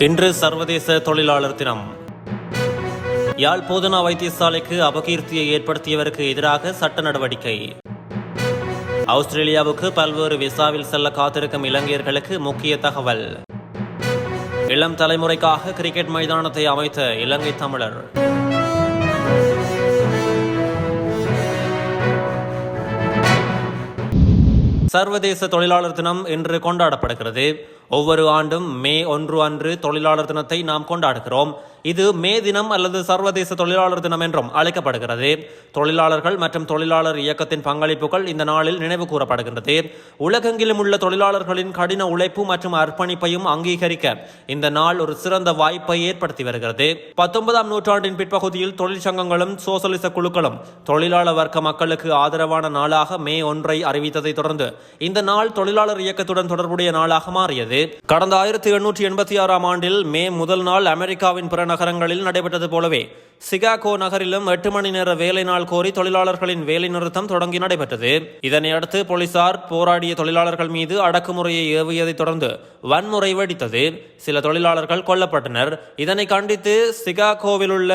இன்று சர்வதேச தொழிலாளர் தினம். யாழ் போதனா வைத்தியசாலைக்கு அபகீர்த்தியை ஏற்படுத்தியவருக்கு எதிராக சட்ட நடவடிக்கை. ஆஸ்திரேலியாவுக்கு பல்வேறு விசாவில் செல்ல காத்திருக்கும் இலங்கையர்களுக்கு முக்கிய தகவல். இளம் தலைமுறைக்காக கிரிக்கெட் மைதானத்தை அமைத்த இலங்கை தமிழர். சர்வதேச தொழிலாளர் தினம் இன்று கொண்டாடப்படுகிறது. ஒவ்வொரு ஆண்டும் மே ஒன்று அன்று தொழிலாளர் தினத்தை நாம் கொண்டாடுகிறோம். இது மே தினம் அல்லது சர்வதேச தொழிலாளர் தினம் என்றும் அழைக்கப்படுகிறது. தொழிலாளர்கள் மற்றும் தொழிலாளர் இயக்கத்தின் பங்களிப்புகள் இந்த நாளில் நினைவு கூறப்படுகின்றது. உலகெங்கிலும் உள்ள தொழிலாளர்களின் கடின உழைப்பு மற்றும் அர்ப்பணிப்பையும் அங்கீகரிக்க இந்த நாள் ஒரு சிறந்த வாய்ப்பை ஏற்படுத்தி வருகிறது. பத்தொன்பதாம் நூற்றாண்டின் பிற்பகுதியில் தொழிற்சங்கங்களும் சோசலிச குழுக்களும் தொழிலாளர் வர்க்க மக்களுக்கு ஆதரவான நாளாக மே ஒன்றை அறிவித்ததை தொடர்ந்து இந்த நாள் தொழிலாளர் இயக்கத்துடன் தொடர்புடைய நாளாக மாறியது. கடந்த ஆயிரத்தி எண்ணூற்றி எண்பத்தி ஆறாம் ஆண்டில் மே முதல் நாள் அமெரிக்காவின் பிற நகரங்களில் நடைபெற்றது போலவே சிகாகோ நகரிலும் எட்டு மணி நேர வேலை நாள் கோரி தொழிலாளர்களின் வேலை நிறுத்தம் தொடங்கி நடைபெற்றது. இதனை அடுத்து போலீசார் போராடிய தொழிலாளர்கள் மீது அடக்குமுறையை ஏவியதைத் தொடர்ந்து வன்முறை வெடித்தது. சில தொழிலாளர்கள் கொல்லப்பட்டனர். இதனை கண்டித்து சிகாகோவில் உள்ள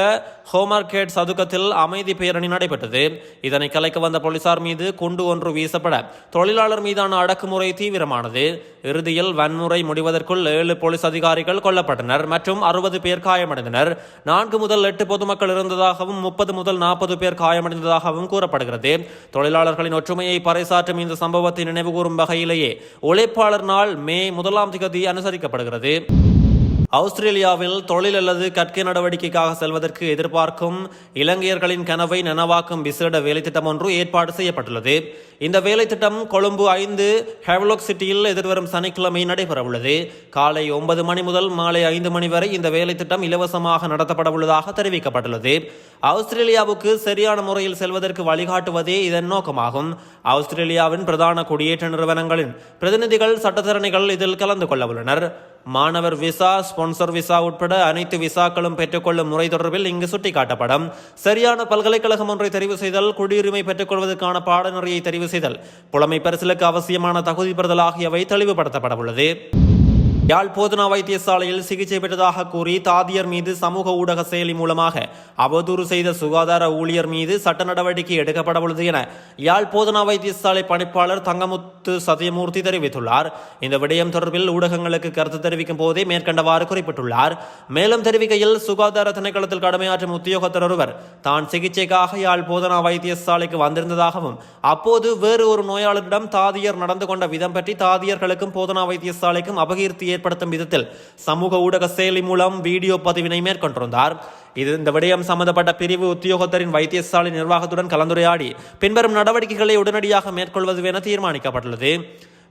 ஹோமார்கேட் சதுக்கத்தில் அமைதி பேரணி நடைபெற்றது. இதனை கலைக்க வந்த போலீசார் மீது குண்டு ஒன்று வீசப்பட தொழிலாளர் மீதான அடக்குமுறை தீவிரமானது. இறுதியில் வன்முறை முடிவதற்குள் ஏழு போலீஸ் அதிகாரிகள் கொல்லப்பட்டனர். மற்றும் அறுபது பேர் காயமடைந்தனர். நான்கு முதல் எட்டு பொதுமக்கள் இருந்ததாகவும் முப்பது முதல் நாற்பது பேர் காயமடைந்ததாகவும் கூறப்படுகிறது. தொழிலாளர்களின் ஒற்றுமையை பறைசாற்றும் இந்த சம்பவத்தை நினைவுகூரும் வகையிலேயே உழைப்பாளர் நாள் மே முதலாம் திகதி அனுசரிக்கப்படுகிறது. ஆஸ்திரேலியாவில் தொழில் அல்லது கற்கை நடவடிக்கைக்காக செல்வதற்கு எதிர்பார்க்கும் இலங்கையர்களின் கனவை நனவாக்கும் விசேட வேலைத்திட்டம் ஒன்று ஏற்பாடு செய்யப்பட்டுள்ளது. இந்த வேலைத்திட்டம் கொழும்பு ஐந்து ஹெவலோக் சிட்டியில் எதிர்வரும் சனிக்கிழமை நடைபெறவுள்ளது. காலை ஒன்பது மணி முதல் மாலை ஐந்து மணி வரை இந்த வேலைத்திட்டம் இலவசமாக நடத்தப்பட உள்ளதாக தெரிவிக்கப்பட்டுள்ளது. ஆஸ்திரேலியாவுக்கு சரியான முறையில் செல்வதற்கு வழிகாட்டுவதே இதன் நோக்கமாகும். ஆஸ்திரேலியாவின் பிரதான குடியேற்ற நிறுவனங்களின் பிரதிநிதிகள் சட்டத்தரணிகள் இதில் கலந்து கொள்ள உள்ளனர் மாணவர் விசா ஸ்பான்சர் விசா உட்பட அனைத்து விசாக்களும் பெற்றுக்கொள்ளும் முறை தொடர்பில் இங்கு சுட்டிக்காட்டப்படும். சரியான பல்கலைக்கழகம் ஒன்றை தெரிவு செய்தல் குடியுரிமை பெற்றுக்கொள்வதற்கான பாடநெறியை தெரிவு செய்தல் புலமை பரிசலுக்கு அவசியமான தகுதி பெறுதல் ஆகியவை தெளிவுபடுத்தப்பட உள்ளது. யாழ் போதனா வைத்தியசாலையில் சிகிச்சை பெற்றதாக கூறி தாதியர் மீது சமூக ஊடக செயலி மூலமாக அவதூறு செய்த சுகாதார ஊழியர் மீது சட்ட நடவடிக்கை எடுக்கப்படவுள்ளது என யாழ் போதனா வைத்தியசாலை பணிப்பாளர் தங்கமுத்து சத்யமூர்த்தி தெரிவித்துள்ளார். இந்த விடயம் தொடர்பில் ஊடகங்களுக்கு கருத்து தெரிவிக்கும் போதே மேற்கண்டவாறு குறிப்பிட்டுள்ளார். மேலும் தெரிவிக்கையில் சுகாதார திணைக்களத்தில் கடமையாற்றும் உத்தியோகத்தர் ஒருவர் தான் சிகிச்சைக்காக யாழ் போதனா வைத்தியசாலைக்கு வந்திருந்ததாகவும் அப்போது வேறு ஒரு நோயாளரிடம் தாதியர் நடந்து கொண்ட விதம் பற்றி தாதியர்களுக்கும் போதனா வைத்தியசாலைக்கும் அபகீர்த்தியை ஏற்படுத்தும் விதத்தில் சமூக ஊடக செயலி மூலம் வீடியோ பதிவினை மேற்கொண்டிருந்தார். இது இந்த விடயம் சம்பந்தப்பட்ட பிரிவு உத்தியோகத்தரின் வைத்தியசாலை நிர்வாகத்துடன் கலந்துரையாடி பின்வரும் நடவடிக்கைகளை உடனடியாக மேற்கொள்வது என தீர்மானிக்கப்பட்டுள்ளது.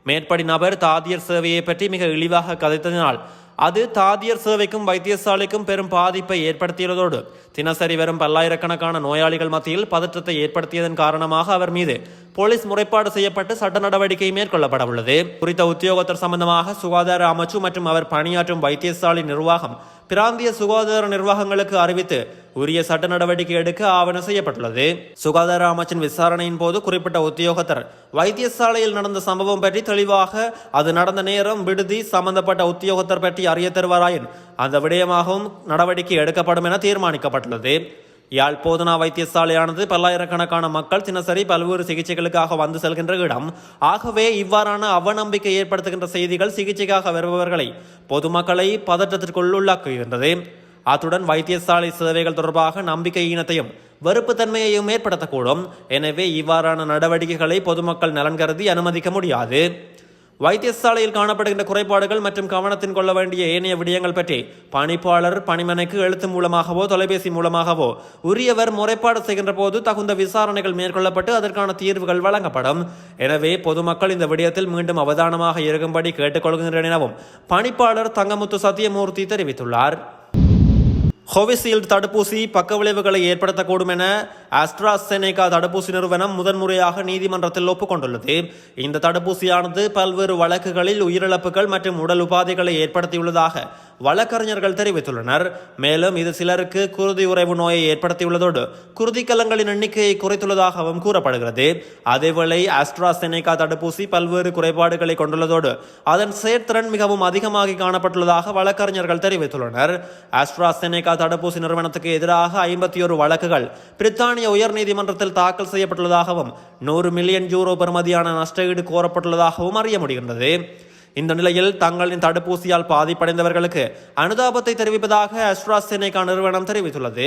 மேற்படி நபர் தாதியர் சேவையை பற்றி மிக இழிவாக கதைத்ததினால் அது தாதியர் சேவைக்கும் வைத்தியசாலைக்கும் பெரும் பாதிப்பை ஏற்படுத்தியதோடு தினசரி வரும் பல்லாயிரக்கணக்கான நோயாளிகள் மத்தியில் பதற்றத்தை ஏற்படுத்தியதன் காரணமாக அவர் மீது போலீஸ் முறைப்பாடு செய்யப்பட்டு சட்ட நடவடிக்கை மேற்கொள்ளப்பட உள்ளது. குறித்த உத்தியோகத்தர் சம்பந்தமாக சுகாதார அமைச்சு மற்றும் அவர் பணியாற்றும் வைத்தியசாலை நிர்வாகம் பிராந்திய சுகாதார நிர்வாகங்களுக்கு அறிவித்து உரிய சட்ட நடவடிக்கை எடுக்க ஆவணம் செய்யப்பட்டுள்ளது. சுகாதார அமைச்சின் விசாரணையின் போது குறிப்பிட்ட உத்தியோகத்தர் வைத்தியசாலையில் நடந்த சம்பவம் பற்றி தெளிவாக அது நடந்த நேரம் விடுதி சம்பந்தப்பட்ட உத்தியோகத்தர் பற்றி அறிய தருவாராயின் அந்த விடயமாகவும் நடவடிக்கை எடுக்கப்படும் என தீர்மானிக்கப்பட்டுள்ளது. யாழ் போதனா வைத்தியசாலையானது பல்லாயிரக்கணக்கான மக்கள் தினசரி பல்வேறு சிகிச்சைகளுக்காக வந்து செல்கின்ற இடம். ஆகவே இவ்வாறான அவநம்பிக்கை ஏற்படுத்துகின்ற செய்திகள் சிகிச்சைக்காக வருபவர்களை பொதுமக்களை பதற்றத்திற்குள் உள்ளாக்குகின்றது. அத்துடன் வைத்தியசாலை சேவைகள் தொடர்பாக நம்பிக்கையினத்தையும் வெறுப்புத்தன்மையையும் ஏற்படுத்தக்கூடும். எனவே இவ்வாறான நடவடிக்கைகளை பொதுமக்கள் நலன் கருதி அனுமதிக்க முடியாது. வைத்தியசாலையில் காணப்படுகின்ற குறைபாடுகள் மற்றும் கவனத்தின் கொள்ள வேண்டிய ஏனைய விடயங்கள் பற்றி பணிப்பாளர் பணிமனைக்கு எழுத்து மூலமாகவோ தொலைபேசி மூலமாகவோ உரியவர் முறைப்பாடு செய்கின்ற போது தகுந்த விசாரணைகள் மேற்கொள்ளப்பட்டு அதற்கான தீர்வுகள் வழங்கப்படும். எனவே பொதுமக்கள் இந்த விடயத்தில் மீண்டும் அவதானமாக இருக்கும்படி கேட்டுக்கொள்கின்றனர் எனவும் பணிப்பாளர் தங்கமுத்து சத்தியமூர்த்தி தெரிவித்துள்ளார். கோவிஷீல்டு தடுப்பூசி பக்க விளைவுகளை ஏற்படுத்தக்கூடும் என ஆஸ்ட்ராசெனேகா தடுப்பூசி நிறுவனம் முதன்முறையாக நீதிமன்றத்தில் ஒப்புக்கொண்டுள்ளது. இந்த தடுப்பூசியானது பல்வேறு வழக்குகளில் உயிரிழப்புகள் மற்றும் உடல் உபாதைகளை ஏற்படுத்தியுள்ளதாக வழக்கறிஞர்கள் தெரிவித்துள்ளனர். மேலும் இது சிலருக்கு குருதி உறைவு நோயை ஏற்படுத்தியுள்ளதோடு குருதிக்கலங்களின் எண்ணிக்கையை குறைத்துள்ளதாகவும் கூறப்படுகிறது. அதேவேளை ஆஸ்ட்ராசெனேகா தடுப்பூசி பல்வேறு குறைபாடுகளை கொண்டுள்ளதோடு அதன் செயற்திறன் மிகவும் அதிகமாகி காணப்பட்டுள்ளதாக வழக்கறிஞர்கள் தெரிவித்துள்ளனர். ஆஸ்ட்ராசெனேகா தடுப்பூசி நிறுவனத்துக்கு எதிராக ஐம்பத்தி ஒரு வழக்குகள். பிரித்தானிய உயர்நீதிமன்றத்தில் தாக்கல் செய்யப்பட்டுள்ளதாகவும் நூறு மில்லியன் யூரோ பெறுமதியான நஷ்டஈடு கோரப்பட்டுள்ளதாகவும் அறிய முடிகின்றது. இந்த நிலையில் தங்களின் தடுப்பூசியால் பாதிப்படைந்தவர்களுக்கு அனுதாபத்தை தெரிவிப்பதாக அஸ்ட்ராசெனேகா நிறுவனம் தெரிவித்துள்ளது.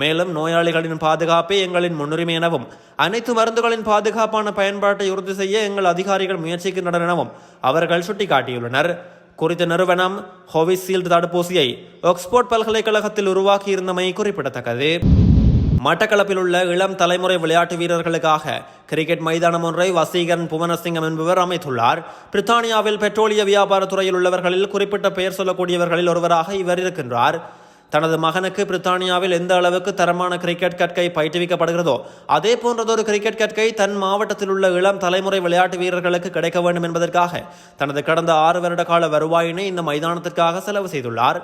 மேலும் நோயாளிகளின் பாதுகாப்பே எங்களின் முன்னுரிமை எனவும் அனைத்து மருந்துகளின் பாதுகாப்பான பயன்பாட்டை உறுதி செய்ய எங்கள் அதிகாரிகள் முயற்சிக்கின்றனர் எனவும் அவர்கள் சுட்டிக்காட்டியுள்ளனர். குறித்த நிறுவனம் கோவிஷீல்டு தடுப்பூசியை ஆக்ஸ்போர்ட் பல்கலைக்கழகத்தில் உருவாக்கியிருந்தமை குறிப்பிடத்தக்கது. மட்டக்களப்பில் உள்ள இளம் தலைமுறை விளையாட்டு வீரர்களுக்காக கிரிக்கெட் மைதானம் ஒன்றை வசீகரன் புவனசிங்கம் என்பவர் அமைத்துள்ளார். பிரித்தானியாவில் பெட்ரோலிய வியாபாரத் துறையில் உள்ளவர்களில் குறிப்பிட்ட பெயர் சொல்லக்கூடியவர்களில் ஒருவராக இவர் இருக்கின்றார். தனது மகனுக்கு பிரித்தானியாவில் எந்த அளவுக்கு தரமான கிரிக்கெட் கற்கை பயிற்றுவிக்கப்படுகிறதோ அதே போன்றதொரு கிரிக்கெட் கற்கை தன் மாவட்டத்தில் உள்ள இளம் தலைமுறை விளையாட்டு வீரர்களுக்கு கிடைக்க வேண்டும் என்பதற்காக தனது கடந்த ஆறு வருட கால வருவாயினை இந்த மைதானத்திற்காக செலவு செய்துள்ளார்.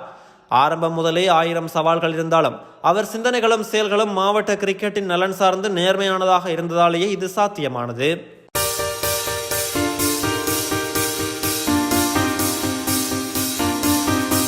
ஆரம்பம் முதலே ஆயிரம் சவால்கள் இருந்தாலும் அவர் சிந்தனைகளும் செயல்களும் மாவட்ட கிரிக்கெட்டின் நலன் சார்ந்து நேர்மையானதாக இருந்ததாலேயே இது சாத்தியமானது.